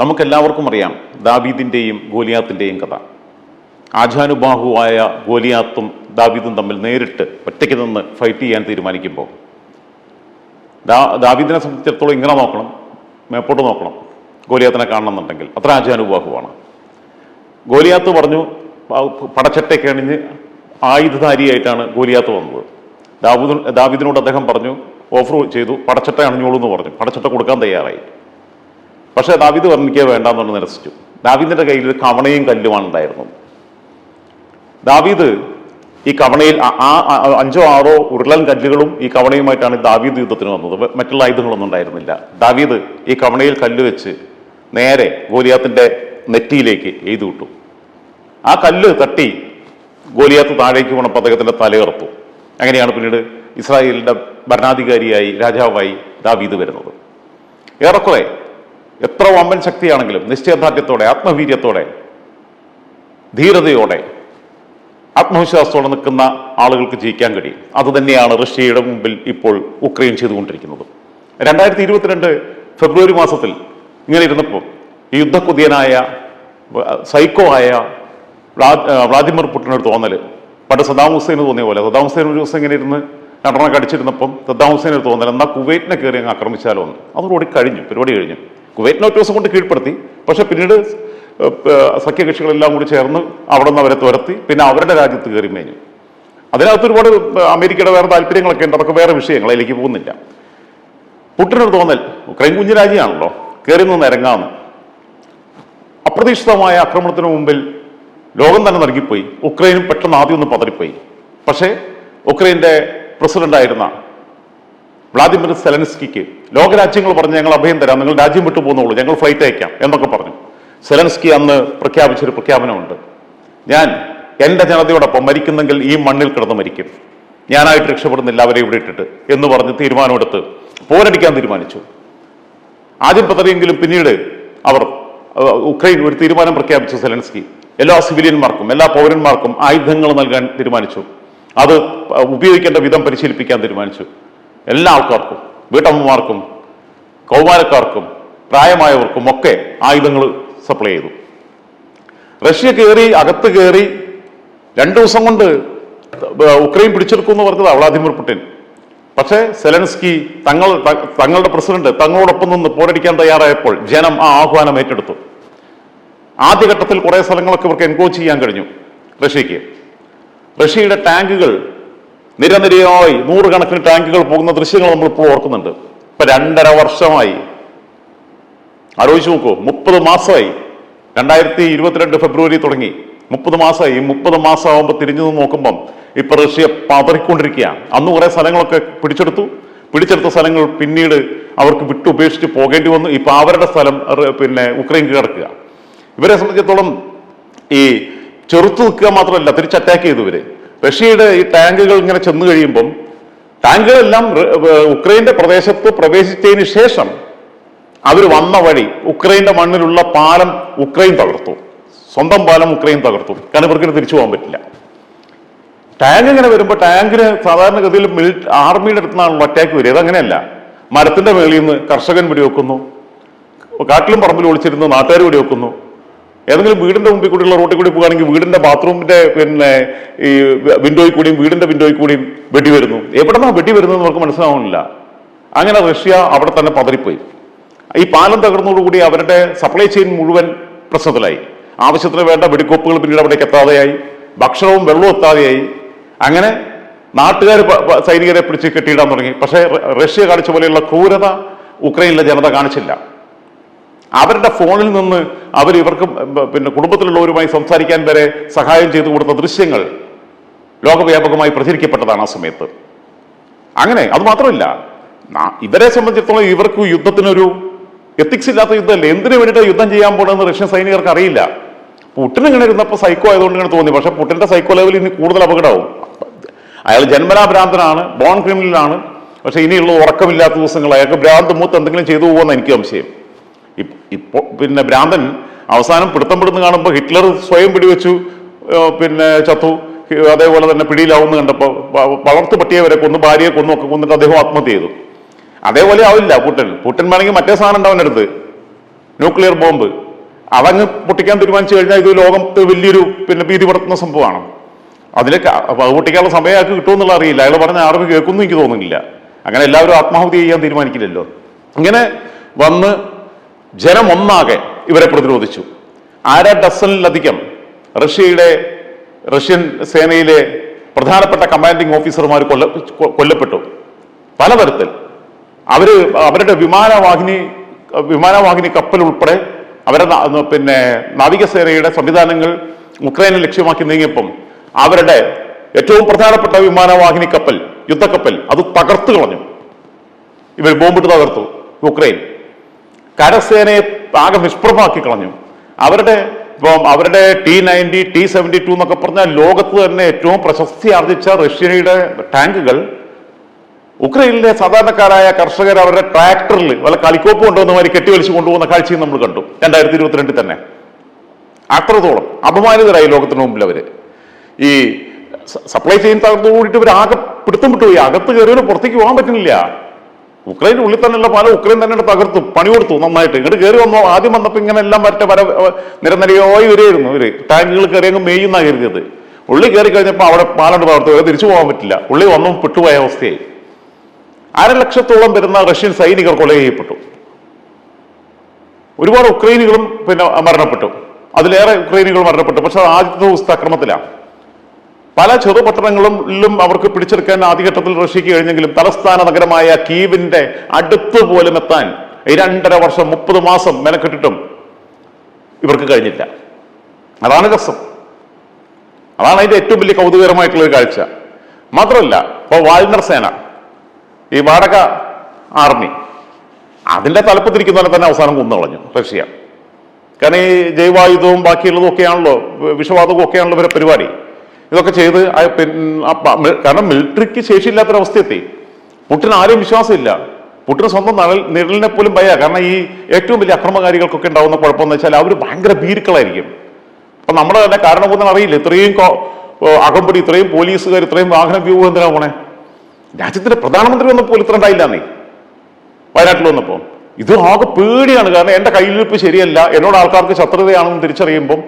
നമുക്കെല്ലാവർക്കും അറിയാം ദാവീദിന്റെയും ഗോലിയാത്തിന്റെയും കഥ. ആജാനുബാഹുവായ ഗോലിയാത്തും ദാവീദും തമ്മിൽ നേരിട്ട് ഒറ്റയ്ക്ക് നിന്ന് ഫൈറ്റ് ചെയ്യാൻ തീരുമാനിക്കുമ്പോൾ. ദാ ദാവീദിനെ സംബന്ധിച്ചിടത്തോളം ഇങ്ങനെ നോക്കണം മേപ്പോട്ട് നോക്കണം ഗോലിയാത്തിനെ കാണണമെന്നുണ്ടെങ്കിൽ. അത്ര ആജാനുബാഹുവാണ് ഗോലിയാത്ത് പറഞ്ഞു പടച്ചട്ടയൊക്കെ അണിഞ്ഞ് ആയുധധാരിയായിട്ടാണ് ഗോലിയാത്ത് വന്നത്. ദാവൂദ് ദാവീദിനോട് അദ്ദേഹം പറഞ്ഞു ഓഫർ ചെയ്തു പടച്ചട്ട അണിഞ്ഞോളൂ എന്ന് പറഞ്ഞു. പടച്ചട്ട കൊടുക്കാൻ തയ്യാറായി. പക്ഷേ ദാവീദ് വർണിക്കുക വേണ്ടാന്ന് പറഞ്ഞ് നിരസിച്ചു. ദാവീദിന്റെ കയ്യിൽ ഒരു കവണയും കല്ലുമാണ് ഉണ്ടായിരുന്നത് ദാവീദ് ഈ കവണയിൽ ആ- അഞ്ചോ ആറോ ഉരുളൻ കല്ലുകളും ഈ കവണയുമായിട്ടാണ് ദാവീദ് യുദ്ധത്തിന് വന്നത്. മറ്റുള്ള ആയുധങ്ങളൊന്നും ഉണ്ടായിരുന്നില്ല. ദാവീദ് ഈ കവണയിൽ കല്ല് വെച്ച് നേരെ ഗോലിയാത്തിന്റെ നെറ്റിയിലേക്ക് എഴുതി വിട്ടു. ആ കല്ല് തട്ടി ഗോലിയാത്ത് താഴേക്ക് പോണ അദ്ദേഹത്തിന്റെ തലയുറത്തു അങ്ങനെയാണ് പിന്നീട് ഇസ്രായേലിന്റെ ഭരണാധികാരിയായി രാജാവായി ദാവീദ് വരുന്നത്. ഏറെക്കുറെ എത്ര വമ്പൻ ശക്തിയാണെങ്കിലും നിശ്ചയദാർഢ്യത്തോടെ ആത്മവീര്യത്തോടെ ധീരതയോടെ ആത്മവിശ്വാസത്തോടെ നിൽക്കുന്ന ആളുകൾക്ക് ജയിക്കാൻ കഴിയും. അതുതന്നെയാണ് റഷ്യയുടെ മുമ്പിൽ ഇപ്പോൾ ഉക്രൈൻ ചെയ്തുകൊണ്ടിരിക്കുന്നത്. രണ്ടായിരത്തി ഇരുപത്തിരണ്ട് ഫെബ്രുവരി മാസത്തിൽ ഇങ്ങനെ ഇരുന്നപ്പോൾ ഈ യുദ്ധക്കുതിയനായ സൈക്കോ ആയ വ്ളാദിമിർ പുട്ടിനൊരു തോന്നൽ പണ്ട് സദാം ഹുസൈന് തോന്നിയ പോലെ. സദാം ഹുസൈൻ ഒരു ദിവസം ഇങ്ങനെ ഇരുന്ന് നടന്ന കടിച്ചിരുന്നപ്പം സദ്ദാം ഹുസൈൻ ഒരു തോന്നൽ എന്നാൽ കുവൈറ്റിനെ കയറി അങ്ങ് ആക്രമിച്ചാലോ എന്ന്. അതോടുകൂടി കഴിഞ്ഞു പരിപാടി കഴിഞ്ഞു. കുവൈറ്റിനെ ഒറ്റ ദിവസം കൊണ്ട് കീഴ്പ്പെടുത്തി. പക്ഷെ പിന്നീട് സഖ്യകക്ഷികളെല്ലാം കൂടി ചേർന്ന് അവിടെ നിന്ന് അവരെ തുരത്തി പിന്നെ അവരുടെ രാജ്യത്ത് കയറി മേഞ്ഞു. അതിനകത്ത് ഒരുപാട് അമേരിക്കയുടെ വേറെ താല്പര്യങ്ങളൊക്കെ ഉണ്ട്. അതൊക്കെ വേറെ വിഷയങ്ങൾ അതിലേക്ക് പോകുന്നില്ല. പുട്ടിനൊരു തോന്നൽ ഉക്രൈൻ കുഞ്ഞു രാജ്യമാണല്ലോ കയറി നിന്ന് ഇറങ്ങാമെന്ന് അപ്രതീക്ഷിതമായ ആക്രമണത്തിന് മുമ്പിൽ ലോകം തന്നെ നൽകിപ്പോയി ഉക്രൈനും പെട്ടെന്ന് ആദ്യം ഒന്ന് പതറിപ്പോയി. പക്ഷേ ഉക്രൈന്റെ പ്രസിഡന്റായിരുന്ന വ്ളാദിമിർ സെലൻസ്കിക്ക് ലോകരാജ്യങ്ങൾ പറഞ്ഞ് ഞങ്ങൾ അഭയം തരാം നിങ്ങൾ രാജ്യം വിട്ടു പോകുന്നുള്ളൂ ഞങ്ങൾ ഫ്ലൈറ്റ് അയക്കാം എന്നൊക്കെ പറഞ്ഞു. സെലൻസ്കി അന്ന് പ്രഖ്യാപിച്ചൊരു പ്രഖ്യാപനമുണ്ട്. ഞാൻ എന്റെ ജനതയോടൊപ്പം മരിക്കുന്നെങ്കിൽ ഈ മണ്ണിൽ കിടന്ന് മരിക്കും. ഞാനായിട്ട് രക്ഷപ്പെടുന്നില്ല അവരെ ഇവിടെ ഇട്ടിട്ട് എന്ന് പറഞ്ഞ് തീരുമാനമെടുത്ത് പോരടിക്കാൻ തീരുമാനിച്ചു. ആദ്യം പതറിയെങ്കിലും പിന്നീട് അവർ ഉക്രൈൻ ഒരു തീരുമാനം പ്രഖ്യാപിച്ചു സെലൻസ്കി. എല്ലാ സിവിലിയന്മാർക്കും എല്ലാ പൗരന്മാർക്കും ആയുധങ്ങൾ നൽകാൻ തീരുമാനിച്ചു. അത് ഉപയോഗിക്കേണ്ട വിധം പരിശീലിപ്പിക്കാൻ തീരുമാനിച്ചു. എല്ലാ ആൾക്കാർക്കും വീട്ടമ്മമാർക്കും കൗമാരക്കാർക്കും പ്രായമായവർക്കും ഒക്കെ ആയുധങ്ങൾ സപ്ലൈ ചെയ്തു. റഷ്യ കയറി അകത്ത് കയറി രണ്ടു ദിവസം കൊണ്ട് ഉക്രൈൻ പിടിച്ചെടുക്കും എന്ന് പറഞ്ഞത് വ്ളാദിമിർ പുടിൻ. പക്ഷേ സെലൻസ്കി തങ്ങൾ തങ്ങളുടെ പ്രസിഡന്റ് തങ്ങളോടൊപ്പം നിന്ന് പോരടിക്കാൻ തയ്യാറായപ്പോൾ ജനം ആ ആഹ്വാനം ഏറ്റെടുത്തു. ആദ്യഘട്ടത്തിൽ കുറേ സ്ഥലങ്ങളൊക്കെ ഇവർക്ക് എൻകോച്ച് ചെയ്യാൻ കഴിഞ്ഞു റഷ്യക്ക് റഷ്യയുടെ ടാങ്കുകൾ നിരനിരയായി നൂറുകണക്കിന് ടാങ്കുകൾ പോകുന്ന ദൃശ്യങ്ങൾ നമ്മൾ ഇപ്പോൾ ഓർക്കുന്നുണ്ട്. ഇപ്പൊ രണ്ടര വർഷമായി. ആലോചിച്ച് നോക്കൂ മുപ്പത് മാസമായി. രണ്ടായിരത്തി ഇരുപത്തിരണ്ട് ഫെബ്രുവരി തുടങ്ങി. മുപ്പത് മാസമായി. ഈ മുപ്പത് മാസമാകുമ്പോൾ തിരിഞ്ഞു നോക്കുമ്പം ഇപ്പൊ റഷ്യ പതറിക്കൊണ്ടിരിക്കുകയാണ്. അന്ന് കുറെ സ്ഥലങ്ങളൊക്കെ പിടിച്ചെടുത്തു. പിടിച്ചെടുത്ത സ്ഥലങ്ങൾ പിന്നീട് അവർക്ക് വിട്ടു ഉപേക്ഷിച്ച് പോകേണ്ടി വന്നു. ഇപ്പൊ അവരുടെ സ്ഥലം പിന്നെ ഉക്രൈൻ കീഴടക്കുക ഇവരെ സംബന്ധിച്ചിടത്തോളം ഈ ചെറുത്തു നിൽക്കുക മാത്രമല്ല തിരിച്ച് അറ്റാക്ക് ചെയ്തു ഇവർ. റഷ്യയുടെ ഈ ടാങ്കുകൾ ഇങ്ങനെ ചെന്നു കഴിയുമ്പം ടാങ്കുകളെല്ലാം ഉക്രൈന്റെ പ്രദേശത്ത് പ്രവേശിച്ചതിന് ശേഷം അവർ വന്ന വഴി ഉക്രൈന്റെ മണ്ണിലുള്ള പാലം ഉക്രൈൻ തകർത്തു. സ്വന്തം പാലം ഉക്രൈൻ തകർത്തു. കാരണം ഇവർക്ക് തിരിച്ചു പോകാൻ പറ്റില്ല. ടാങ്ക് ഇങ്ങനെ വരുമ്പോൾ ടാങ്കിന് സാധാരണഗതിയിൽ മിലിറ്റ് ആർമിയുടെ അടുത്ത് അറ്റാക്ക് വരിക. അതങ്ങനെയല്ല. മരത്തിന്റെ മേളിൽ നിന്ന് കർഷകൻ വെടിവെക്കുന്നു. കാട്ടിലും പറമ്പിൽ ഒളിച്ചിരുന്ന് നാട്ടുകാർ വെടിവെക്കുന്നു. ഏതെങ്കിലും വീടിന്റെ മുമ്പിൽ കൂടിയുള്ള റോട്ടിൽ കൂടി പോകുകയാണെങ്കിൽ വീടിന്റെ ബാത്റൂമിന്റെ പിന്നെ ഈ വിൻഡോയിൽ കൂടിയും വീടിന്റെ വിൻഡോയിൽ കൂടിയും വെടി വരുന്നു. എവിടെന്നാ വെടി വരുന്നത് നമുക്ക് മനസ്സിലാവുന്നില്ല. അങ്ങനെ റഷ്യ അവിടെ തന്നെ പതറിപ്പോയി. ഈ പാലം തകർന്നതോടുകൂടി അവരുടെ സപ്ലൈ ചെയിൻ മുഴുവൻ പ്രശ്നത്തിലായി. ആവശ്യത്തിന് വേണ്ട വെടിക്കോപ്പുകൾ പിന്നീട് അവിടേക്ക് എത്താതെയായി. ഭക്ഷണവും വെള്ളവും എത്താതെയായി. അങ്ങനെ നാട്ടുകാർ സൈനികരെ പിടിച്ച് കെട്ടിയിടാൻ തുടങ്ങി. പക്ഷേ റഷ്യ കാണിച്ച പോലെയുള്ള ക്രൂരത ഉക്രൈനിലെ ജനത കാണിച്ചില്ല. അവരുടെ ഫോണിൽ നിന്ന് അവർ ഇവർക്ക് പിന്നെ കുടുംബത്തിലുള്ളവരുമായി സംസാരിക്കാൻ വരെ സഹായം ചെയ്തു കൊടുത്ത ദൃശ്യങ്ങൾ ലോകവ്യാപകമായി പ്രചരിക്കപ്പെട്ടതാണ് ആ സമയത്ത്. അങ്ങനെ അത് മാത്രമല്ല ഇവരെ സംബന്ധിച്ചിടത്തോളം ഇവർക്ക് യുദ്ധത്തിനൊരു എത്തിക്സ് ഇല്ലാത്ത യുദ്ധമല്ലേ? എന്തിനു വേണ്ടിയിട്ട് യുദ്ധം ചെയ്യാൻ പോകണമെന്ന് റഷ്യൻ സൈനികർക്ക് അറിയില്ല. പുട്ടിന് ഇങ്ങനെ ഇരുന്നപ്പോൾ സൈക്കോ ആയതുകൊണ്ട് ഇങ്ങനെ തോന്നി. പക്ഷെ പുട്ടിന്റെ സൈക്കോ ലെവൽ ഇനി കൂടുതൽ അപകടമാവും. അയാൾ ജന്മനാ ഭ്രാന്തനാണ് ബോൺ ക്രിമിനലാണ് പക്ഷെ ഇനിയുള്ള ഉറക്കമില്ലാത്ത ദിവസങ്ങൾ അയാൾക്ക് ഭ്രാന്ത് മൂത്ത് എന്തെങ്കിലും ചെയ്തു പോകുമെന്ന് എനിക്ക് സംശയം. ഇപ്- ഇപ്പോ പിന്നെ ഭ്രാന്തൻ അവസാനം പിടുത്തം പിടുന്ന് കാണുമ്പോൾ ഹിറ്റ്ലർ സ്വയം പിടിവെച്ചു പിന്നെ ചത്തു. അതേപോലെ തന്നെ പിടിയിലാവുന്ന കണ്ടപ്പോൾ വളർത്തു പട്ടിയെ വരെ കൊന്നു ഭാര്യയെ കൊന്നു ഒക്കെ കൊന്നിട്ട് അദ്ദേഹം ആത്മഹത്യ ചെയ്തു. അതേപോലെ ആവില്ല പുട്ടൻ. പുട്ടൻ വേണമെങ്കിൽ മറ്റേ സാധനം ഉണ്ടാവും അടുത്ത് ന്യൂക്ലിയർ ബോംബ്. അതങ്ങ് പൊട്ടിക്കാൻ തീരുമാനിച്ചു കഴിഞ്ഞാൽ ഇത് ലോകത്ത് വലിയൊരു പിന്നെ ഭീതി പടർത്തുന്ന സംഭവമാണ്. അതിലേക്ക് അത് പൊട്ടിക്കാനുള്ള സമയം അയാൾക്ക് കിട്ടുമെന്നുള്ള അറിയില്ല. അയാൾ പറഞ്ഞ ആർക്കും കേൾക്കുന്നു എനിക്ക് തോന്നുന്നില്ല. അങ്ങനെ എല്ലാവരും ആത്മഹത്യ ചെയ്യാൻ തീരുമാനിക്കില്ലല്ലോ. ഇങ്ങനെ വന്ന് ജനം ഒന്നാകെ ഇവരെ പ്രതിരോധിച്ചു. അര ഡസനിലധികം റഷ്യയുടെ റഷ്യൻ സേനയിലെ പ്രധാനപ്പെട്ട കമാൻഡിങ് ഓഫീസർമാർ കൊല്ല കൊല്ലപ്പെട്ടു. പലതരത്തിൽ. അവർ അവരുടെ വിമാനവാഹിനി വിമാനവാഹിനി കപ്പൽ ഉൾപ്പെടെ അവരുടെ പിന്നെ നാവികസേനയുടെ സംവിധാനങ്ങൾ ഉക്രൈനെ ലക്ഷ്യമാക്കി നീങ്ങിയപ്പം അവരുടെ ഏറ്റവും പ്രധാനപ്പെട്ട വിമാനവാഹിനി കപ്പൽ യുദ്ധക്കപ്പൽ അത് തകർത്തു കളഞ്ഞു. ഇവർ ബോംബിട്ട് തകർത്തു യുക്രൈൻ കരസേനയെ ആകെ നിഷ്പ്രഭമാക്കി കളഞ്ഞു. അവരുടെ ഇപ്പം അവരുടെ T ninety T seventy two എന്നൊക്കെ പറഞ്ഞാൽ ലോകത്ത് തന്നെ ഏറ്റവും പ്രശസ്തി ആർജിച്ച റഷ്യയുടെ ടാങ്കുകൾ ഉക്രൈനിലെ സാധാരണക്കാരായ കർഷകർ അവരുടെ ട്രാക്ടറിൽ വല്ല കളിക്കോപ്പ് കൊണ്ടുവന്ന മാതിരി കെട്ടിവലിച്ച് കൊണ്ടുപോകുന്ന കാഴ്ചയും നമ്മൾ കണ്ടു രണ്ടായിരത്തി ഇരുപത്തിരണ്ടിൽ തന്നെ. അത്രത്തോളം അപമാനിതരായി ലോകത്തിന് മുമ്പിൽ അവർ. ഈ സപ്ലൈ ചെയിൻ തകർന്നു കൂടിയിട്ട് ഇവർ ആകെ പിടുത്തം വിട്ടുപോയി അകത്ത് കയറിയവര് പുറത്തേക്ക് പോകാൻ പറ്റുന്നില്ല. ഉക്രൈന്റെ ഉള്ളിൽ തന്നെയുള്ള പാലം ഉക്രൈൻ തന്നെ തകർത്തു പണി കൊടുത്തു നന്നായിട്ട്. ഇങ്ങോട്ട് കയറി വന്നു ആദ്യം വന്നപ്പോൾ ഇങ്ങനെ എല്ലാം വരട്ടെ വര നിരനിരയായി വരികയായിരുന്നു ഇവർ. ടാങ്കുകൾ കയറി അങ്ങ് മേയുന്ന കരുതിയത്. ഉള്ളി കയറി കഴിഞ്ഞപ്പോൾ അവിടെ പാലം തകർത്തു തിരിച്ചു പോകാൻ പറ്റില്ല. ഉള്ളി വന്നും പെട്ടുപോയ അവസ്ഥയായി. അര ലക്ഷത്തോളം വരുന്ന റഷ്യൻ സൈനികർ കൊല ചെയ്യപ്പെട്ടു. ഒരുപാട് ഉക്രൈനികളും പിന്നെ മരണപ്പെട്ടു. അതിലേറെ ഉക്രൈനികൾ മരണപ്പെട്ടു. പക്ഷെ അത് ആദ്യത്തെ ദിവസത്തെ അക്രമത്തിലാണ്. പല ചെറുപട്ടണങ്ങളിലും അവർക്ക് പിടിച്ചെടുക്കാൻ ആദ്യഘട്ടത്തിൽ റഷ്യക്ക് കഴിഞ്ഞെങ്കിലും തലസ്ഥാന നഗരമായ കീവിന്റെ അടുത്ത് പോലും എത്താൻ രണ്ടര വർഷം മുപ്പത് മാസം മെനക്കെട്ടിട്ടും ഇവർക്ക് കഴിഞ്ഞില്ല. അതാണ് രസം. അതാണ് അതിന്റെ ഏറ്റവും വലിയ കൗതുകകരമായിട്ടുള്ള ഒരു കാഴ്ച. മാത്രമല്ല ഇപ്പോൾ വാൽനർ സേന ഈ വാടക ആർമി അതിന്റെ തലപ്പത്തിരിക്കുന്നവരെ തന്നെ അവസാനം കുന്നു കളഞ്ഞു റഷ്യ. കാരണം ഈ ജൈവായുധവും ബാക്കിയുള്ളതും ഒക്കെയാണല്ലോ വിഷവാതവും ഒക്കെയാണല്ലോ ഇവരെ പരിപാടി. ഇതൊക്കെ ചെയ്ത് കാരണം മിലിറ്ററിക്ക് ശേഷിയില്ലാത്തൊരവസ്ഥയെത്തി. പുട്ടിന് ആരെയും വിശ്വാസമില്ല. പുട്ടിന് സ്വന്തം നിഴൽ നിഴലിനെ പോലും ഭയ. കാരണം ഈ ഏറ്റവും വലിയ അക്രമകാരികൾക്കൊക്കെ ഉണ്ടാവുന്ന കുഴപ്പമെന്ന് വെച്ചാൽ അവർ ഭയങ്കര ഭീരുക്കളായിരിക്കും. അപ്പൊ നമ്മുടെ തന്നെ കാരണം കാരണബോധം അറിയില്ല. ഇത്രയും അകമ്പടി ഇത്രയും പോലീസുകാർ ഇത്രയും വാഹന വ്യൂഹം എന്തിനാ പോണേ? രാജ്യത്തിന്റെ പ്രധാനമന്ത്രി വന്നപ്പോൾ ഇത്ര ഉണ്ടായില്ല നീ. വയനാട്ടിൽ വന്നപ്പോൾ. ഇത് ആകെ പേടിയാണ്. കാരണം എന്റെ കയ്യിലിരിപ്പ് ശരിയല്ല. എന്നോട് ആൾക്കാർക്ക് ശത്രുതയാണെന്ന് തിരിച്ചറിയുമ്പം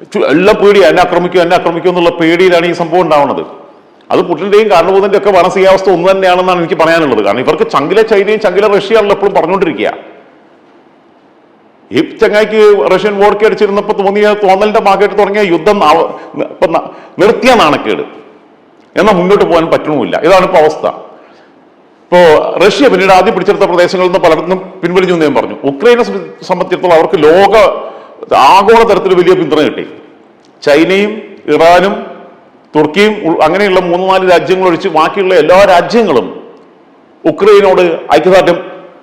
എല്ലാം പേടി എന്നെ ആക്രമിക്കും എന്നെ ആക്രമിക്കും എന്നുള്ള പേടിയിലാണ് ഈ സംഭവം ഉണ്ടാവുന്നത് അത് പുട്ടിന്റെയും കാരണബോധന്റെ ഒക്കെ മാനസികാവസ്ഥ ഒന്ന് തന്നെയാണെന്നാണ് എനിക്ക് പറയാനുള്ളത്. കാരണം ഇവർക്ക് ചങ്കിലെ ചൈനയും ചങ്കിലെ റഷ്യയാണല്ലോ എപ്പോഴും പറഞ്ഞുകൊണ്ടിരിക്കുക. ഈ ചങ്ങായിക്ക് റഷ്യൻ വോഡ്ക അടിച്ചിരുന്നപ്പോൾ തോന്നിയ തോന്നലിന്റെ ഭാഗമായിട്ട് തുടങ്ങിയ യുദ്ധം നിർത്തിയ നാണക്കേട്. എന്നാൽ മുന്നോട്ട് പോകാൻ പറ്റണമില്ല. ഇതാണ് ഇപ്പോൾ അവസ്ഥ. ഇപ്പോ റഷ്യ പിന്നീട് ആദ്യം പിടിച്ചെടുത്ത പ്രദേശങ്ങളിൽ നിന്ന് പലർക്കും പിൻവലിഞ്ഞു എന്ന് ഞാൻ പറഞ്ഞു. ഉക്രൈനെ സംബ- സംബന്ധിച്ചിടത്തോളം അവർക്ക് ലോക ആഗോള തരത്തിൽ വലിയ പിന്തുണ കിട്ടി. ചൈനയും ഇറാനും തുർക്കിയും അങ്ങനെയുള്ള മൂന്ന് നാല് രാജ്യങ്ങൾ ഒഴിച്ച് ബാക്കിയുള്ള എല്ലാ രാജ്യങ്ങളും ഉക്രൈനോട് ഐക്യദാർഢ്യം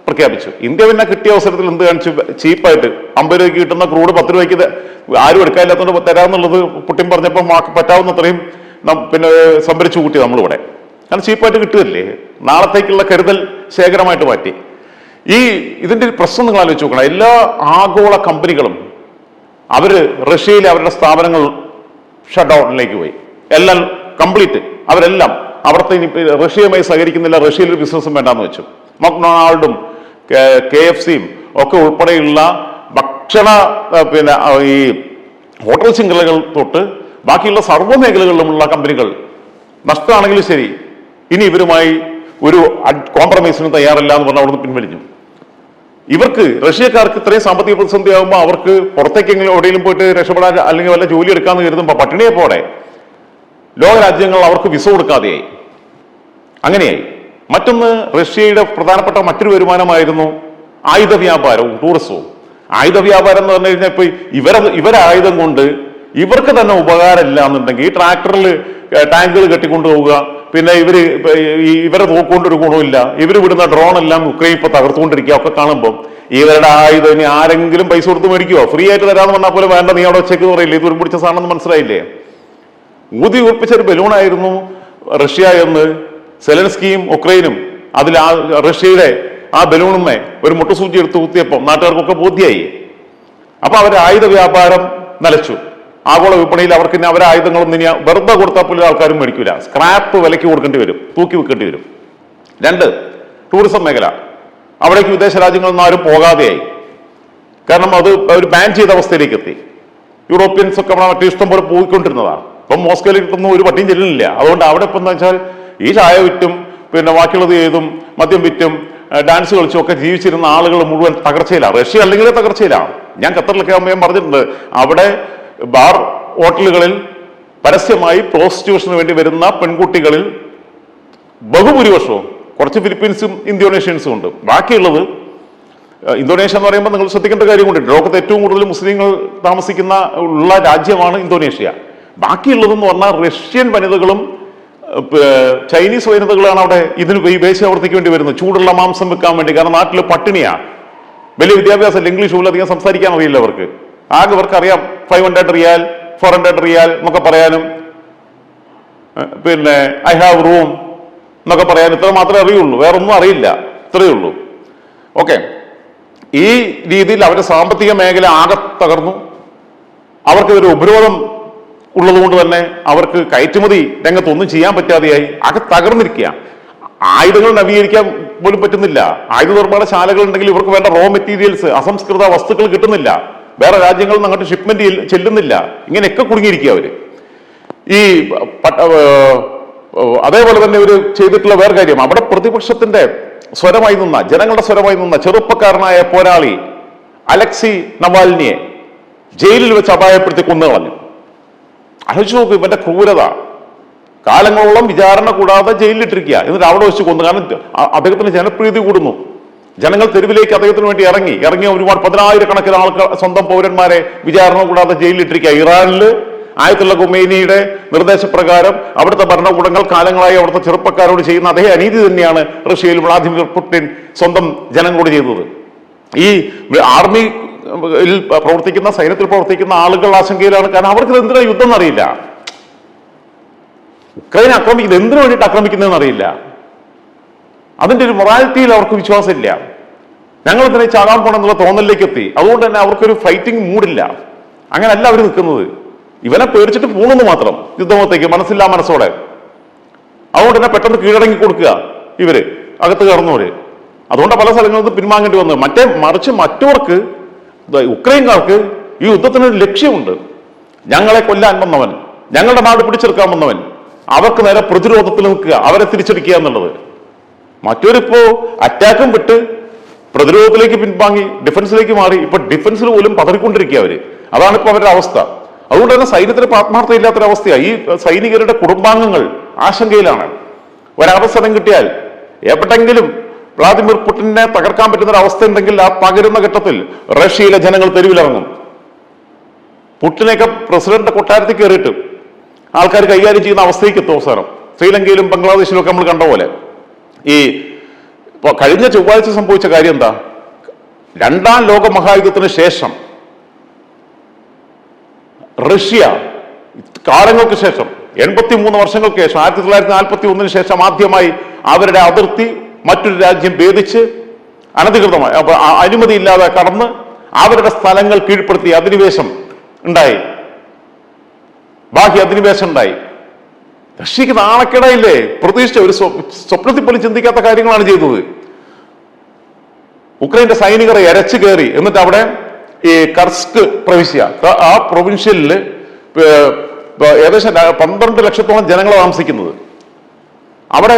പ്രഖ്യാപിച്ചു. ഇന്ത്യ പിന്നെ കിട്ടിയ അവസരത്തിൽ എന്ത് കാണിച്ചു? ചീപ്പായിട്ട് അമ്പത് രൂപയ്ക്ക് കിട്ടുന്ന ക്രൂഡ് പത്ത് രൂപയ്ക്ക് ആരും എടുക്കാനില്ലാത്തതുകൊണ്ട് തരാമെന്നുള്ളത് പുട്ടിൻ പറഞ്ഞപ്പോൾ പറ്റാവുന്നത്രയും പിന്നെ സംഭരിച്ചു കൂട്ടി നമ്മളിവിടെ. കാരണം ചീപ്പായിട്ട് കിട്ടുകയല്ലേ? നാളത്തേക്കുള്ള കരുതൽ ശേഖരമായിട്ട് മാറ്റി. ഈ ഇതിന്റെ ഒരു പ്രശ്നം നിങ്ങൾ ആലോചിച്ച് നോക്കണം. എല്ലാ ആഗോള കമ്പനികളും അവർ റഷ്യയിലെ അവരുടെ സ്ഥാപനങ്ങൾ ഷട്ട് ഡൗണിലേക്ക് പോയി. എല്ലാം കംപ്ലീറ്റ് അവരെല്ലാം അവിടുത്തെ ഇനി റഷ്യയുമായി സഹകരിക്കുന്നില്ല റഷ്യയിൽ ഒരു ബിസിനസ്സും വേണ്ടാന്ന് വെച്ചു. മക്ഡൊണാൾഡും കെ എഫ് സിയും ഒക്കെ ഉൾപ്പെടെയുള്ള ഭക്ഷണ പിന്നെ ഈ ഹോട്ടൽ ശൃംഖലകൾ തൊട്ട് ബാക്കിയുള്ള സർവ മേഖലകളിലുമുള്ള കമ്പനികൾ നഷ്ടമാണെങ്കിലും ശരി. ഇനി ഇവരുമായി ഒരു കോംപ്രമൈസിന് തയ്യാറല്ല എന്ന് പറഞ്ഞാൽ അവിടുന്ന് പിൻവലിഞ്ഞു. ഇവർക്ക് റഷ്യക്കാർക്ക് ഇത്രയും സാമ്പത്തിക പ്രതിസന്ധി ആകുമ്പോൾ അവർക്ക് പുറത്തേക്കെങ്കിലും എവിടെയെങ്കിലും പോയിട്ട് രക്ഷപ്പെടാൻ അല്ലെങ്കിൽ വല്ല ജോലി എടുക്കാന്ന് കരുതുമ്പോൾ പട്ടിണിയെ പോടെ ലോകരാജ്യങ്ങൾ അവർക്ക് വിസ കൊടുക്കാതെയായി. അങ്ങനെയായി. മറ്റൊന്ന് റഷ്യയുടെ പ്രധാനപ്പെട്ട മറ്റൊരു വരുമാനമായിരുന്നു ആയുധ വ്യാപാരവും ടൂറിസവും ആയുധ വ്യാപാരം എന്ന് പറഞ്ഞു കഴിഞ്ഞാൽ ഇപ്പൊ ഇവരെ ഇവരെ ആയുധം കൊണ്ട് ഇവർക്ക് തന്നെ ഉപകാരമില്ല എന്നുണ്ടെങ്കിൽ ഈ ട്രാക്ടറിൽ ടാങ്കുകൾ കെട്ടിക്കൊണ്ടുപോവുക പിന്നെ ഇവർ ഇവരെ നോക്കൊണ്ടൊരു ഗുണമില്ല ഇവർ വിടുന്ന ഡ്രോൺ എല്ലാം ഉക്രൈൻ ഇപ്പൊ തകർത്തുകൊണ്ടിരിക്കുക ഒക്കെ കാണുമ്പോൾ ഇവരുടെ ആയുധം ഇനി ആരെങ്കിലും പൈസ കൊടുത്ത് മേടിക്കുവോ? ഫ്രീ ആയിട്ട് തരാന്ന് പറഞ്ഞാൽ പോലും വേണ്ട. നീ അവിടെ വെച്ചേക്ക് പറയില്ലേ? ഇത് ഒരു പിടിച്ച സാധനം മനസ്സിലായില്ലേ? ഊതി ഉറപ്പിച്ച ഒരു ബലൂണായിരുന്നു റഷ്യ എന്ന് സെലൻസ്കിയും ഉക്രൈനും. അതിൽ ആ റഷ്യയുടെ ആ ബലൂണുമേ ഒരു മുട്ടുസൂചി എടുത്ത് കുത്തിയപ്പോൾ നാട്ടുകാർക്കൊക്കെ ബോധ്യായി. അപ്പൊ അവരുടെ ആയുധ വ്യാപാരം നിലച്ചു ആഗോള വിപണിയിൽ അവർക്ക് ഇനി അവരെ ഇനി വെറുതെ കൊടുത്താൽ പോലും ആൾക്കാരും മേടിക്കില്ല സ്ക്രാപ്പ് വിലയ്ക്ക് കൊടുക്കേണ്ടി വരും. തൂക്കി വെക്കേണ്ടി വരും. രണ്ട് ടൂറിസം മേഖല. അവിടേക്ക് വിദേശ രാജ്യങ്ങളിൽ നിന്ന് ആരും പോകാതെയായി. കാരണം അത് ഒരു ബാൻ ചെയ്ത അവസ്ഥയിലേക്ക് എത്തി. യൂറോപ്യൻസ് ഒക്കെ അവിടെ മറ്റേ ഇഷ്ടം പോലെ പോയിക്കൊണ്ടിരുന്നതാണ്. ഇപ്പം മോസ്കോയിലേക്ക് ഒന്നും ഒരു പട്ടിയും ചെല്ലുന്നില്ല. അതുകൊണ്ട് അവിടെ ഇപ്പം എന്താ വെച്ചാൽ ഈ ചായ വിറ്റും പിന്നെ ബാക്കിയുള്ളത് ചെയ്തും മദ്യം വിറ്റും ഡാൻസ് കളിച്ചും ഒക്കെ ജീവിച്ചിരുന്ന ആളുകൾ മുഴുവൻ തകർച്ചയിലാണ്. റഷ്യ അല്ലെങ്കിൽ തകർച്ചയിലാണ്. ഞാൻ ഖത്തറിലൊക്കെ ആകുമ്പോൾ ഞാൻ പറഞ്ഞിട്ടുണ്ട്. അവിടെ ബാർ ഹോട്ടലുകളിൽ പരസ്യമായി പ്രോസ്റ്റിറ്റ്യൂഷന് വേണ്ടി വരുന്ന പെൺകുട്ടികളിൽ ബഹുഭൂരിപക്ഷവും കുറച്ച് ഫിലിപ്പീൻസും ഇന്തോനേഷ്യൻസും ഉണ്ട്. ബാക്കിയുള്ളത് ഇന്തോനേഷ്യ എന്ന് പറയുമ്പോൾ നിങ്ങൾ ശ്രദ്ധിക്കേണ്ട കാര്യം കൊണ്ടുണ്ട് ലോകത്ത് ഏറ്റവും കൂടുതൽ മുസ്ലിങ്ങൾ താമസിക്കുന്ന ഉള്ള രാജ്യമാണ് ഇന്തോനേഷ്യ. ബാക്കിയുള്ളതെന്ന് പറഞ്ഞാൽ റഷ്യൻ വനിതകളും ചൈനീസ് വനിതകളാണ് അവിടെ ഇതിന് ഈ വേണ്ടി വരുന്നത്. ചൂടുള്ള മാംസം വെക്കാൻ വേണ്ടി. കാരണം നാട്ടിൽ പട്ടിണിയാണ് വലിയ വിദ്യാഭ്യാസം ഇംഗ്ലീഷ് പോലും അധികം സംസാരിക്കാൻ അറിയില്ല അവർക്ക്. ആകെ ഇവർക്ക് അറിയാം five hundred riyal four hundred riyal എന്നൊക്കെ പറയാനും പിന്നെ ഐ ഹാവ് റൂം എന്നൊക്കെ പറയാൻ ഇത്ര മാത്രമേ അറിയുള്ളൂ. വേറെ ഒന്നും അറിയില്ല. ഇത്രയേ ഉള്ളൂ. ഓക്കെ ഈ രീതിയിൽ അവരുടെ സാമ്പത്തിക മേഖല ആകെ തകർന്നു. അവർക്കിതൊരു ഉപരോധം ഉള്ളതുകൊണ്ട് തന്നെ അവർക്ക് കയറ്റുമതി രംഗത്തൊന്നും ചെയ്യാൻ പറ്റാതെയായി. ആകെ തകർന്നിരിക്കുക ആയുധങ്ങൾ നവീകരിക്കാൻ പോലും പറ്റുന്നില്ല. ആയുധ നിർമ്മാണ ശാലകൾ ഉണ്ടെങ്കിൽ ഇവർക്ക് വേണ്ട റോ മെറ്റീരിയൽസ് അസംസ്കൃത വസ്തുക്കൾ കിട്ടുന്നില്ല. വേറെ രാജ്യങ്ങളിൽ നിന്ന് അങ്ങോട്ട് ഷിപ്മെന്റ് ചെല്ലുന്നില്ല. ഇങ്ങനെയൊക്കെ കുടുങ്ങിയിരിക്കുക അവർ. ഈ അതേപോലെ തന്നെ ഇവർ ചെയ്തിട്ടുള്ള വേറെ കാര്യം. അവിടെ പ്രതിപക്ഷത്തിന്റെ സ്വരമായി നിന്ന ജനങ്ങളുടെ സ്വരമായി നിന്ന ചെറുപ്പക്കാരനായ പോരാളി അലക്സി നവാലിനിയെ ജയിലിൽ വെച്ച് അപായപ്പെടുത്തി കൊന്നുകളഞ്ഞു ആലോചിച്ച് നോക്കും ഇവന്റെ ക്രൂരത. കാലങ്ങളോളം വിചാരണ കൂടാതെ ജയിലിലിട്ടിരിക്കുക. എന്നിട്ട് അവിടെ വെച്ച് കൊന്നു. കാരണം അദ്ദേഹത്തിന് ജനപ്രീതി കൂടുന്നു. ജനങ്ങൾ തെരുവിലേക്ക് അദ്ദേഹത്തിന് വേണ്ടി ഇറങ്ങി. ഇറങ്ങിയ ഒരുപാട് പതിനായിരക്കണക്കിന് ആൾക്കാർ സ്വന്തം പൗരന്മാരെ വിചാരണ കൂടാതെ ജയിലിലിട്ടിരിക്കുക. ഇറാനിൽ ആയത്തുള്ള ഖുമൈനിയുടെ നിർദ്ദേശപ്രകാരം അവിടുത്തെ ഭരണകൂടങ്ങൾ കാലങ്ങളായി അവിടുത്തെ ചെറുപ്പക്കാരോട് ചെയ്യുന്ന അതേ അനീതി തന്നെയാണ് റഷ്യയിൽ വ്ളാദിമിർ പുടിൻ സ്വന്തം ജനങ്ങളോട് ചെയ്തത്. ഈ ആർമി പ്രവർത്തിക്കുന്ന സൈന്യത്തിൽ പ്രവർത്തിക്കുന്ന ആളുകൾ ആശങ്കയിലാണ്. കാരണം അവർക്ക് ഇത് എന്തിനാ യുദ്ധം എന്നറിയില്ല. ഉക്രൈൻ ആക്രമിക്കുന്നത് എന്തിനു വേണ്ടിയിട്ട് ആക്രമിക്കുന്നതെന്ന് അറിയില്ല അതിന്റെ ഒരു മൊറാലിറ്റിയിൽ അവർക്ക് വിശ്വാസമില്ല. ഞങ്ങൾ ഇതിനെ ചാകാൻ പോണെന്നുള്ള തോന്നലിലേക്ക് എത്തി അതുകൊണ്ട് തന്നെ അവർക്കൊരു ഫൈറ്റിംഗ് മൂഡില്ല അങ്ങനല്ല അവർ നിൽക്കുന്നത്. ഇവനെ പേടിച്ചിട്ട് പോകുന്നു മാത്രം യുദ്ധമത്തേക്ക് മനസ്സില്ല മനസ്സോടെ. അതുകൊണ്ട് തന്നെ പെട്ടെന്ന് കീഴടങ്ങി കൊടുക്കുക ഇവർ അകത്ത് കയറുന്നവര്. അതുകൊണ്ട് പല സ്ഥലങ്ങളിൽ നിന്ന് പിൻവാങ്ങേണ്ടി വന്നു മറ്റേ മറിച്ച് മറ്റവർക്ക് ഉക്രൈൻകാർക്ക് ഈ യുദ്ധത്തിന് ഒരു ലക്ഷ്യമുണ്ട്. ഞങ്ങളെ കൊല്ലാൻ വന്നവൻ ഞങ്ങളുടെ നാട് പിടിച്ചെടുക്കാൻ വന്നവൻ അവർക്ക് നേരെ പ്രതിരോധത്തിൽ നിൽക്കുക അവരെ തിരിച്ചടിക്കുക എന്നുള്ളത്. മറ്റൊരിപ്പോ അറ്റാക്കും വിട്ട് പ്രതിരോധത്തിലേക്ക് പിൻവാങ്ങി ഡിഫൻസിലേക്ക് മാറി. ഇപ്പൊ ഡിഫൻസിൽ പോലും പതറിക്കൊണ്ടിരിക്കുക അവർ. അതാണ് ഇപ്പൊ അവരുടെ അവസ്ഥ. അതുകൊണ്ട് തന്നെ സൈന്യത്തിന് ആത്മാർത്ഥമില്ലാത്തൊരവസ്ഥയാണ് ഈ സൈനികരുടെ കുടുംബാംഗങ്ങൾ ആശങ്കയിലാണ്. ഒരവസരം കിട്ടിയാൽ എവിടെങ്കിലും വ്ളാദിമിർ പുടിനെ തകർക്കാൻ പറ്റുന്ന ഒരു അവസ്ഥ ഉണ്ടെങ്കിൽ ആ പകരുന്ന ഘട്ടത്തിൽ റഷ്യയിലെ ജനങ്ങൾ തെരുവിലിറങ്ങും. പുട്ടിനെയൊക്കെ പ്രസിഡന്റ് കൊട്ടാരത്തിൽ കയറിയിട്ട് ആൾക്കാർ കൈകാര്യം ചെയ്യുന്ന അവസ്ഥയ്ക്ക് എത്തും അവസാനം. ശ്രീലങ്കയിലും ബംഗ്ലാദേശിലും ഒക്കെ നമ്മൾ കണ്ട പോലെ. ഈ കഴിഞ്ഞ ചൊവ്വാഴ്ച സംഭവിച്ച കാര്യം എന്താ? രണ്ടാം ലോക മഹായുദ്ധത്തിന് ശേഷം റഷ്യ കാലങ്ങൾക്ക് ശേഷം എൺപത്തി മൂന്ന് വർഷങ്ങൾക്ക് ശേഷം ആയിരത്തി തൊള്ളായിരത്തി നാൽപ്പത്തി ഒന്നിന് ശേഷം ആദ്യമായി അവരുടെ അതിർത്തി മറ്റൊരു രാജ്യം ഭേദിച്ച് അനധികൃതമായി അനുമതിയില്ലാതെ കടന്ന് അവരുടെ സ്ഥലങ്ങൾ കീഴ്പ്പെടുത്തി അധിനിവേശം ഉണ്ടായി. ബാഹ്യ അധിനിവേശം ഉണ്ടായി. റഷ്യക്ക് നാണക്കേടായില്ലേ പ്രതീക്ഷിച്ച ഒരു സ്വപ്നത്തിൽ പോലും ചിന്തിക്കാത്ത കാര്യങ്ങളാണ് ചെയ്തത്. ഉക്രൈന്റെ സൈനികരെ എരച്ചു കയറി. എന്നിട്ട് അവിടെ ഈ കർസ്ക് പ്രവിശ്യ. ആ പ്രൊവിൻഷ്യലിൽ ഏകദേശം പന്ത്രണ്ട് ലക്ഷത്തോളം ജനങ്ങൾ താമസിക്കുന്നത്. അവിടെ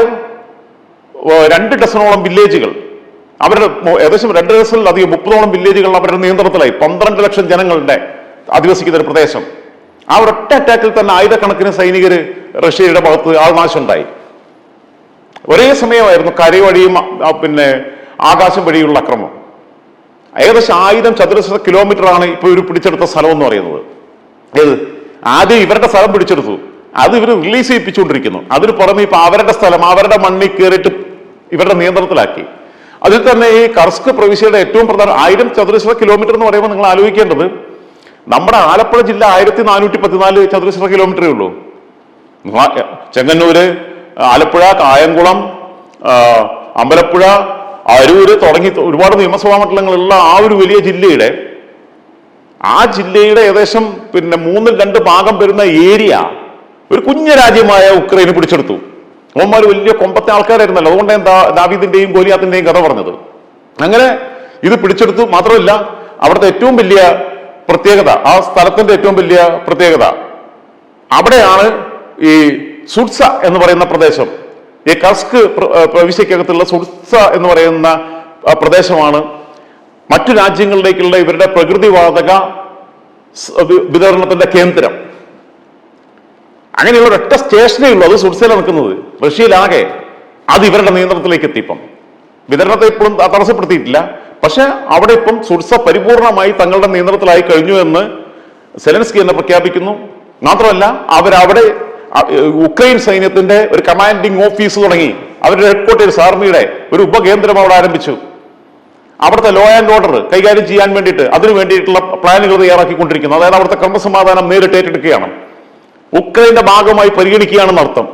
രണ്ട് ഡസനോളം വില്ലേജുകൾ. അവരുടെ ഏകദേശം രണ്ട് ഡസനിലധികം മുപ്പതോളം വില്ലേജുകൾ അവരുടെ നിയന്ത്രണത്തിലായി. പന്ത്രണ്ട് ലക്ഷം ജനങ്ങളുടെ അധിവസിക്കുന്ന ഒരു പ്രദേശം. ആ ഒരൊറ്റ അറ്റാക്കിൽ തന്നെ ആയിരക്കണക്കിന് സൈനികര് റഷ്യയുടെ ഭാഗത്ത് ആൾനാശമുണ്ടായി. ഒരേ സമയമായിരുന്നു കരയോടിയും പിന്നെ ആകാശം വഴിയുള്ള അക്രമം. ഏകദേശം ആയിരം ചതുരശ്ര കിലോമീറ്റർ ആണ് ഇപ്പൊ ഇവർ പിടിച്ചെടുത്ത സ്ഥലം എന്ന് പറയുന്നത്. ഏത്? ആദ്യം ഇവരുടെ സ്ഥലം പിടിച്ചെടുത്തു. അത് ഇവർ റിലീസ് ചെയ്യിപ്പിച്ചുകൊണ്ടിരിക്കുന്നു. അതിന് പുറമെ ഇപ്പൊ അവരുടെ സ്ഥലം അവരുടെ മണ്ണിൽ കയറിയിട്ട് ഇവരുടെ നിയന്ത്രണത്തിലാക്കി. അതിൽ തന്നെ ഈ കർസ്ക് പ്രവിശ്യയുടെ ഏറ്റവും പ്രധാന ആയിരം ചതുരശ്ര കിലോമീറ്റർ എന്ന് പറയുമ്പോൾ നിങ്ങൾ ആലോചിക്കേണ്ടത് നമ്മുടെ ആലപ്പുഴ ജില്ല ആയിരത്തി നാനൂറ്റി പതിനാല് ചതുരശ്ര കിലോമീറ്ററേ ഉള്ളൂ. ചെങ്ങന്നൂര് ആലപ്പുഴ കായംകുളം അമ്പലപ്പുഴ അരൂര് തുടങ്ങി ഒരുപാട് നിയമസഭാ മണ്ഡലങ്ങളുള്ള ആ ഒരു വലിയ ജില്ലയുടെ ആ ജില്ലയുടെ ഏകദേശം പിന്നെ മൂന്നിൽ രണ്ട് ഭാഗം വരുന്ന ഏരിയ ഒരു കുഞ്ഞ രാജ്യമായ ഉക്രൈന് പിടിച്ചെടുത്തു. അവന്മാർ വലിയ കൊമ്പത്തെ ആൾക്കാരായിരുന്നല്ലോ. അതുകൊണ്ട് എന്താ ദാവീദിന്റെയും ഗോലിയാത്തിന്റെയും കഥ പറഞ്ഞത്. അങ്ങനെ ഇത് പിടിച്ചെടുത്തു. മാത്രമല്ല അവിടുത്തെ ഏറ്റവും വലിയ പ്രത്യേകത ആ സ്ഥലത്തിന്റെ ഏറ്റവും വലിയ പ്രത്യേകത അവിടെയാണ് ഈ സുഡ്സ എന്ന് പറയുന്ന പ്രദേശം ഈ കസ്ക് പ്രവിശ്യക്കകത്തുള്ള സുഡ്സ എന്ന് പറയുന്ന പ്രദേശമാണ്. മറ്റു രാജ്യങ്ങളിലേക്കുള്ള ഇവരുടെ പ്രകൃതിവാതക വിതരണത്തിന്റെ കേന്ദ്രം. അങ്ങനെയുള്ള ഒറ്റ സ്റ്റേഷനേ ഉള്ളൂ അത് സുഡ്സയിലാണ് നിൽക്കുന്നത്. റഷ്യയിലാകെ അത് ഇവരുടെ നിയന്ത്രണത്തിലേക്ക് എത്തിപ്പം വിതരണത്തെ ഇപ്പോഴും തടസ്സപ്പെടുത്തിയിട്ടില്ല. പക്ഷെ അവിടെ ഇപ്പം സുഡ്സ പരിപൂർണമായി തങ്ങളുടെ നിയന്ത്രണത്തിലായി കഴിഞ്ഞു എന്ന് സെലൻസ്കി എന്ന് പ്രഖ്യാപിക്കുന്നു. മാത്രമല്ല അവരവിടെ ഉക്രൈൻ സൈന്യത്തിന്റെ ഒരു കമാൻഡിംഗ് ഓഫീസ് തുടങ്ങി. അവരുടെ ഹെഡ്ക്വാർട്ടേഴ്സ് ആർമിയുടെ ഒരു ഉപകേന്ദ്രം അവിടെ ആരംഭിച്ചു. അവിടുത്തെ ലോ ആൻഡ് ഓർഡർ കൈകാര്യം ചെയ്യാൻ വേണ്ടിയിട്ട് അതിനു വേണ്ടിയിട്ടുള്ള പ്ലാനുകൾ തയ്യാറാക്കിക്കൊണ്ടിരിക്കുന്നു. അതായത് അവിടുത്തെ ക്രമസമാധാനം നേരിട്ട് ഏറ്റെടുക്കുകയാണ്. ഉക്രൈന്റെ ഭാഗമായി പരിഗണിക്കുകയാണെന്ന് അർത്ഥം.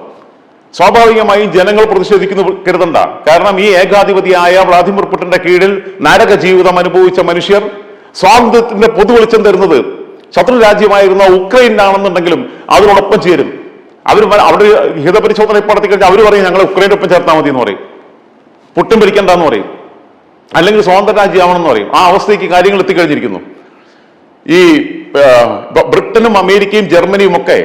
സ്വാഭാവികമായും ജനങ്ങൾ പ്രതിഷേധിക്കുന്നു കരുതണ്ട. കാരണം ഈ ഏകാധിപതിയായ വ്ളാദിമിർ പുട്ടിന്റെ കീഴിൽ നരക ജീവിതം അനുഭവിച്ച മനുഷ്യർ സ്വാതന്ത്ര്യത്തിന്റെ പൊതുവെളിച്ചം തരുന്നത് ശത്രു രാജ്യമായിരുന്ന ഉക്രൈനാണെന്നുണ്ടെങ്കിലും അതിനോടൊപ്പം ചേരും. അവർ അവിടെ ഹിതപരിശോധന നടത്തി കഴിഞ്ഞാൽ അവർ പറയും ഞങ്ങൾ ഉക്രൈന്റെ ഒപ്പം ചേർത്താൽ മതി എന്ന് പറയും. പുട്ടും പിരിക്കണ്ടെന്ന് പറയും. അല്ലെങ്കിൽ സ്വതന്ത്ര രാജ്യമാണെന്ന് പറയും. ആ അവസ്ഥയ്ക്ക് കാര്യങ്ങൾ എത്തിക്കഴിഞ്ഞിരിക്കുന്നു. ഈ ബ്രിട്ടനും അമേരിക്കയും ജർമ്മനിയും ഒക്കെ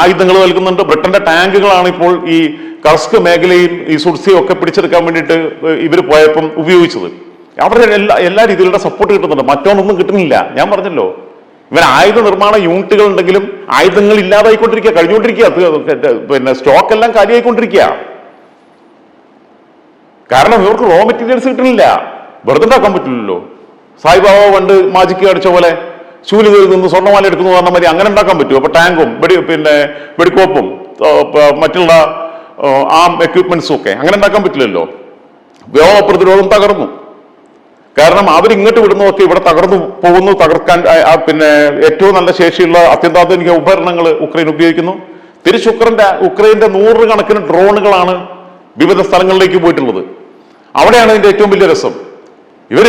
ആയുധങ്ങൾ നൽകുന്നുണ്ട്. ബ്രിട്ടന്റെ ടാങ്കുകളാണ് ഇപ്പോൾ ഈ കർസ്ക് മേഖലയും ഈ സുഡ്സിയും ഒക്കെ പിടിച്ചെടുക്കാൻ വേണ്ടിയിട്ട് ഇവർ പോയപ്പം ഉപയോഗിച്ചത്. അവരുടെ എല്ലാ എല്ലാ രീതിയിലുള്ള സപ്പോർട്ട് കിട്ടുന്നുണ്ട്. മറ്റൊന്നും കിട്ടുന്നില്ല. ഞാൻ പറഞ്ഞല്ലോ. ഇവർ ആയുധ നിർമ്മാണ യൂണിറ്റുകൾ ഉണ്ടെങ്കിലും ആയുധങ്ങൾ ഇല്ലാതായിക്കൊണ്ടിരിക്കുക കഴിഞ്ഞുകൊണ്ടിരിക്കുക. പിന്നെ സ്റ്റോക്ക് എല്ലാം കാലിയായിക്കൊണ്ടിരിക്കുക. കാരണം ഇവർക്ക് റോ മെറ്റീരിയൽസ് കിട്ടുന്നില്ല. വെറുതെ ഉണ്ടാക്കാൻ പറ്റില്ലല്ലോ. സായിബാബ പണ്ട് മാജിക്ക് അടിച്ച പോലെ ശൂലികളിൽ നിന്ന് സ്വർണമാല എടുക്കുന്നു പറഞ്ഞ മതി അങ്ങനെ ഉണ്ടാക്കാൻ പറ്റുമോ? അപ്പൊ ടാങ്കും വെടി പിന്നെ വെടിക്കോപ്പും മറ്റുള്ള ആം എക്യുപ്മെന്റ്സും ഒക്കെ. അങ്ങനെ ഉണ്ടാക്കാൻ പറ്റില്ലല്ലോ. വ്യോമ പ്രതിരോധം തകർന്നു. കാരണം അവരിങ്ങോട്ട് വിടുന്നതൊക്കെ ഇവിടെ തകർന്നു പോകുന്നു തകർക്കാൻ പിന്നെ ഏറ്റവും നല്ല ശേഷിയുള്ള അത്യന്താധുനിക ഉപകരണങ്ങൾ ഉക്രൈൻ ഉപയോഗിക്കുന്നു. തിരിച്ച് ഉക്രൈന്റെ ഉക്രൈന്റെ നൂറുകണക്കിന് ഡ്രോണുകളാണ് വിവിധ സ്ഥലങ്ങളിലേക്ക് പോയിട്ടുള്ളത്. അവിടെയാണ് ഇതിന്റെ ഏറ്റവും വലിയ രസം. ഇവർ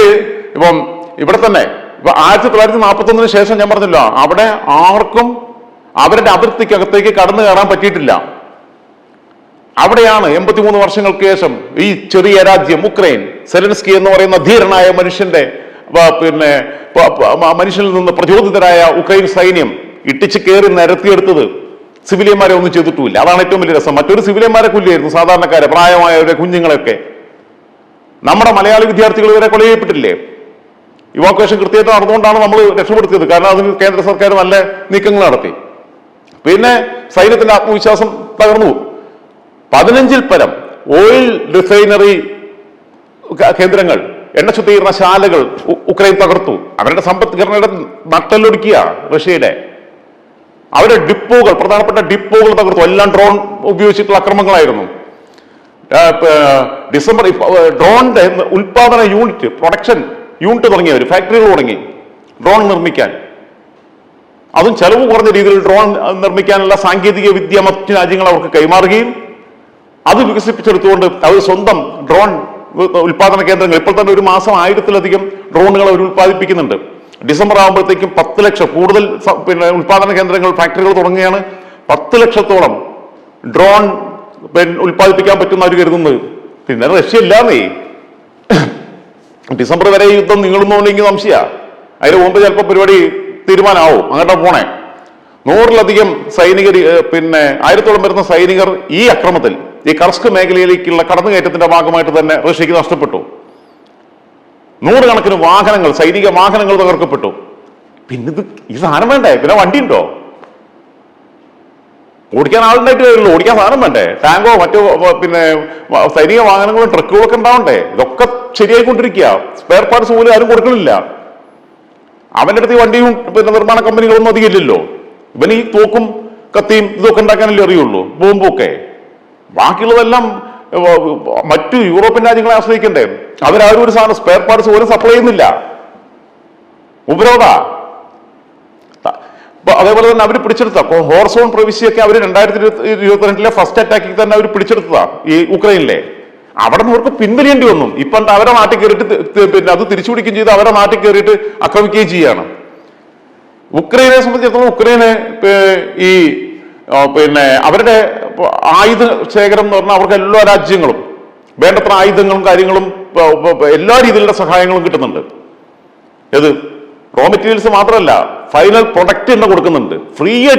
ഇപ്പം ഇവിടെ തന്നെ ഇപ്പൊ ആയിരത്തി തൊള്ളായിരത്തി നാൽപ്പത്തി ഒന്നിന് ശേഷം ഞാൻ പറഞ്ഞല്ലോ അവിടെ ആർക്കും അവരുടെ അതിർത്തിക്കകത്തേക്ക് കടന്നു കയറാൻ പറ്റിയിട്ടില്ല. അവിടെയാണ് എൺപത്തിമൂന്ന് വർഷങ്ങൾക്ക് ശേഷം ഈ ചെറിയ രാജ്യം ഉക്രൈൻ. സെലൻസ്കി എന്ന് പറയുന്ന ധീരനായ മനുഷ്യന്റെ പിന്നെ മനുഷ്യനിൽ നിന്ന് പ്രചോദിതരായ ഉക്രൈൻ സൈന്യം ഇട്ടിച്ച് കയറി നിരത്തിയെടുത്തത് സിവിലിയന്മാരെ ഒന്നും ചെയ്തിട്ടുമില്ല. അതാണ് ഏറ്റവും വലിയ രസം. മറ്റൊരു സിവിലിയന്മാരെ കൊല്ലിയായിരുന്നു സാധാരണക്കാരെ പ്രായമായവരെ കുഞ്ഞുങ്ങളെയൊക്കെ നമ്മുടെ മലയാളി വിദ്യാർത്ഥികൾ ഇവരെ കൊല ചെയ്യപ്പെട്ടില്ലേ ഇവാക്വേഷൻ കൃത്യമായിട്ട് നടന്നുകൊണ്ടാണ് നമ്മൾ രക്ഷപ്പെടുത്തിയത്. കാരണം അതിന് കേന്ദ്ര സർക്കാർ നല്ല നീക്കങ്ങൾ നടത്തി. പിന്നെ സൈന്യത്തിന്റെ ആത്മവിശ്വാസം തകർന്നു. പതിനഞ്ചിൽ പരം ഓയിൽ റിഫൈനറി കേന്ദ്രങ്ങൾ എണ്ണ ശുദ്ധീകരണ ശാലകൾ ഉക്രൈൻ തകർത്തു. അവരുടെ സമ്പദ്ഘടനയുടെ നട്ടലൊടുക്കിയ റഷ്യയുടെ. അവരുടെ ഡിപ്പോകൾ പ്രധാനപ്പെട്ട ഡിപ്പോകൾ തകർത്തു. എല്ലാം ഡ്രോൺ ഉപയോഗിച്ചിട്ടുള്ള അക്രമങ്ങളായിരുന്നു. ഡിസംബർ ഡ്രോണിന്റെ ഉൽപാദന യൂണിറ്റ് പ്രൊഡക്ഷൻ യൂണിറ്റ് തുടങ്ങിയവർ ഫാക്ടറികൾ തുടങ്ങി ഡ്രോൺ നിർമ്മിക്കാൻ. അതും ചെലവ് കുറഞ്ഞ രീതിയിൽ ഡ്രോൺ നിർമ്മിക്കാനുള്ള സാങ്കേതിക വിദ്യ മറ്റു രാജ്യങ്ങൾ അവർക്ക് കൈമാറുകയും അത് വികസിപ്പിച്ചെടുത്തുകൊണ്ട് അവർ സ്വന്തം ഡ്രോൺ ഉൽപാദന കേന്ദ്രങ്ങൾ. ഇപ്പോൾ തന്നെ ഒരു മാസം ആയിരത്തിലധികം ഡ്രോണുകൾ അവർ ഉൽപ്പാദിപ്പിക്കുന്നുണ്ട്. ഡിസംബർ ആകുമ്പോഴത്തേക്കും പത്ത് ലക്ഷം കൂടുതൽ പിന്നെ ഉൽപാദന കേന്ദ്രങ്ങൾ ഫാക്ടറികൾ തുടങ്ങുകയാണ് പത്ത് ലക്ഷത്തോളം ഡ്രോൺ പിന്നെ ഉൽപ്പാദിപ്പിക്കാൻ പറ്റുന്ന അവർ കരുതുന്നത്. പിന്നെ റഷ്യ ഇല്ലാന്നേ. ഡിസംബർ വരെ യുദ്ധം നീളുന്നുണ്ടെങ്കിൽ സംശയ അതിന് മുമ്പ് ചിലപ്പോൾ പരിപാടി തീരുമാനമാവും അങ്ങോട്ട് പോണേ. നൂറിലധികം സൈനികർ പിന്നെ ആയിരത്തോളം വരുന്ന സൈനികർ ഈ അക്രമത്തിൽ ഈ കർസ്ക് മേഖലയിലേക്കുള്ള കടന്നുകയറ്റത്തിന്റെ ഭാഗമായിട്ട് തന്നെ റഷ്യക്ക് നഷ്ടപ്പെട്ടു. നൂറുകണക്കിന് വാഹനങ്ങൾ സൈനിക വാഹനങ്ങൾ തകർക്കപ്പെട്ടു. പിന്നെ ഇത് ഈ സാധനം വേണ്ടേ? പിന്നെ വണ്ടി ഉണ്ടോ? ഓടിക്കാൻ ആളുണ്ടായിട്ട് വരുള്ളൂ ഓടിക്കാൻ സാധനം വേണ്ടേ? ടാങ്കോ മറ്റോ പിന്നെ സൈനിക വാഹനങ്ങളും ട്രക്കുകളൊക്കെ ഉണ്ടാവണ്ടേ? ഇതൊക്കെ ശരിയായിക്കൊണ്ടിരിക്കുക. സ്പെയർ പാർട്സ് പോലും ആരും കൊടുക്കണില്ല. അവന്റെ അടുത്ത് ഈ വണ്ടിയും പിന്നെ നിർമ്മാണ കമ്പനികളൊന്നും അധികം ഇല്ലല്ലോ ഇവൻ ഈ തോക്കും കത്തിയും ഇതൊക്കെ ഉണ്ടാക്കാനല്ലേ അറിയുള്ളൂ. ബോംബും ഒക്കെ ബാക്കിയുള്ളതെല്ലാം മറ്റു യൂറോപ്യൻ രാജ്യങ്ങളെ ആശ്രയിക്കണ്ടേ? അവരാരും ഒരു സാധനം സ്പെയർ പാർട്സ് പോലും സപ്ലൈ ചെയ്യുന്നില്ല. ഉപരോധ. അതേപോലെ തന്നെ അവർ പിടിച്ചെടുത്ത ഹോർസോൺ പ്രവിശ്യൊക്കെ അവർ രണ്ടായിരത്തി ഇരുപത്തി ഇരുപത്തിരണ്ടിലെ ഫസ്റ്റ് അറ്റാക്കിൽ തന്നെ അവർ പിടിച്ചെടുത്തതാ ഈ ഉക്രൈനിലെ അവിടെ നിന്ന് അവർക്ക് പിൻവലിയേണ്ടി വന്നു. ഇപ്പൊ അവരെ നാട്ടിൽ കയറിയിട്ട് പിന്നെ അത് തിരിച്ചു പിടിക്കുകയും ചെയ്ത് അവരെ നാട്ടിൽ കയറിയിട്ട് ആക്രമിക്കുകയും ചെയ്യാണ്. ഉക്രൈനെ സംബന്ധിച്ചിടത്തോളം ഉക്രൈന് ഈ പിന്നെ അവരുടെ ആയുധ ശേഖരം എന്ന് പറഞ്ഞാൽ അവർക്ക് എല്ലാ രാജ്യങ്ങളും വേണ്ടത്ര ആയുധങ്ങളും കാര്യങ്ങളും എല്ലാ രീതിയിലുള്ള സഹായങ്ങളും കിട്ടുന്നുണ്ട്. ഇത് റോ മെറ്റീരിയൽസ് മാത്രമല്ല ഫൈനൽ പ്രൊഡക്റ്റ് തന്നെ കൊടുക്കുന്നുണ്ട്. ഫ്രീ